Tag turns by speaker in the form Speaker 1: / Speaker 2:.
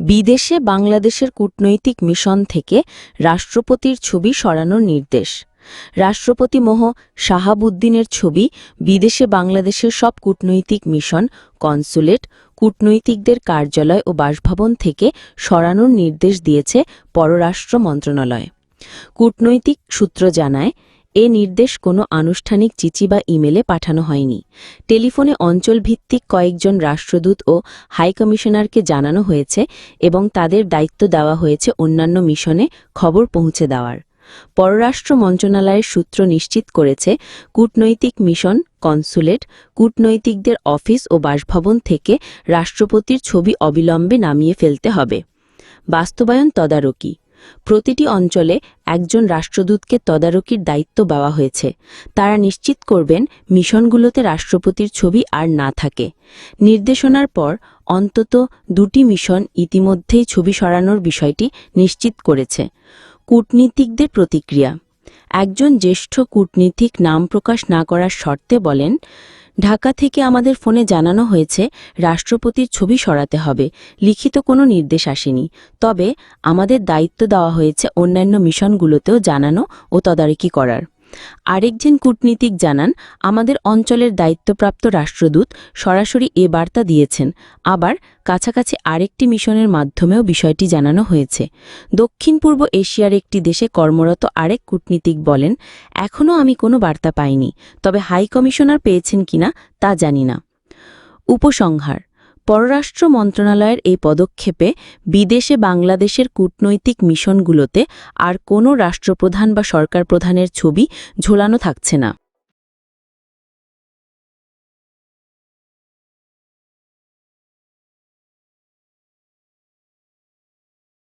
Speaker 1: বিদেশে বাংলাদেশের কূটনৈতিক মিশন থেকে রাষ্ট্রপতির ছবি সরানোর নির্দেশ। রাষ্ট্রপতি মোহ শাহাবুদ্দিনের ছবি বিদেশে বাংলাদেশের সব কূটনৈতিক মিশন, কনসুলেট, কূটনৈতিকদের কার্যালয় ও বাসভবন থেকে সরানোর নির্দেশ দিয়েছে পররাষ্ট্র মন্ত্রণালয়। কূটনৈতিক সূত্র জানায় এ নির্দেশ কোনো আনুষ্ঠানিক চিঠি বা ইমেলে পাঠানো হয়নি। টেলিফোনে অঞ্চলভিত্তিক কয়েকজন রাষ্ট্রদূত ও হাইকমিশনারকে জানানো হয়েছে এবং তাদের দায়িত্ব দেওয়া হয়েছে অন্যান্য মিশনে খবর পৌঁছে দেওয়ার। পররাষ্ট্র মন্ত্রণালয়ের সূত্র নিশ্চিত করেছে, কূটনৈতিক মিশন, কনসুলেট, কূটনৈতিকদের অফিস ও বাসভবন থেকে রাষ্ট্রপতির ছবি অবিলম্বে নামিয়ে ফেলতে হবে। বাস্তবায়ন তদারকি প্রতিটি অঞ্চলে একজন রাষ্ট্রদূতকে তদারকির দায়িত্ব দেওয়া হয়েছে। তারা নিশ্চিত করবেন, মিশনগুলোতে রাষ্ট্রপতির ছবি আর না থাকে। নির্দেশনার পর অন্তত দুটি মিশন ইতিমধ্যেই ছবি সরানোর বিষয়টি নিশ্চিত করেছে। কূটনীতিকদের প্রতিক্রিয়া। একজন জ্যেষ্ঠ কূটনীতিক নাম প্রকাশ না করার শর্তে বলেন ঢাকা থেকে আমাদের ফোনে জানানো হয়েছে, রাষ্ট্রপতির ছবি সরাতে হবে। লিখিত কোনো নির্দেশ আসেনি। তবে আমাদের দায়িত্ব দেওয়া হয়েছে অন্যান্য মিশনগুলোতেও জানানো ও তদারকি করার। আরেকজন কূটনীতিক জানান, আমাদের অঞ্চলের দায়িত্বপ্রাপ্ত রাষ্ট্রদূত সরাসরি এ বার্তা দিয়েছেন। আবার কাছাকাছি আরেকটি মিশনের মাধ্যমেও বিষয়টি জানানো হয়েছে। দক্ষিণ পূর্ব এশিয়ার একটি দেশে কর্মরত আরেক কূটনীতিক বলেন, এখনও আমি কোনো বার্তা পাইনি, তবে হাই কমিশনার পেয়েছেন কিনা তা জানি না। উপসংহার পররাষ্ট্র মন্ত্রণালয়ের এই পদক্ষেপে বিদেশে বাংলাদেশের কূটনৈতিক মিশনগুলোতে আর কোনো রাষ্ট্রপ্রধান বা সরকার প্রধানের ছবি ঝোলানো থাকছে না।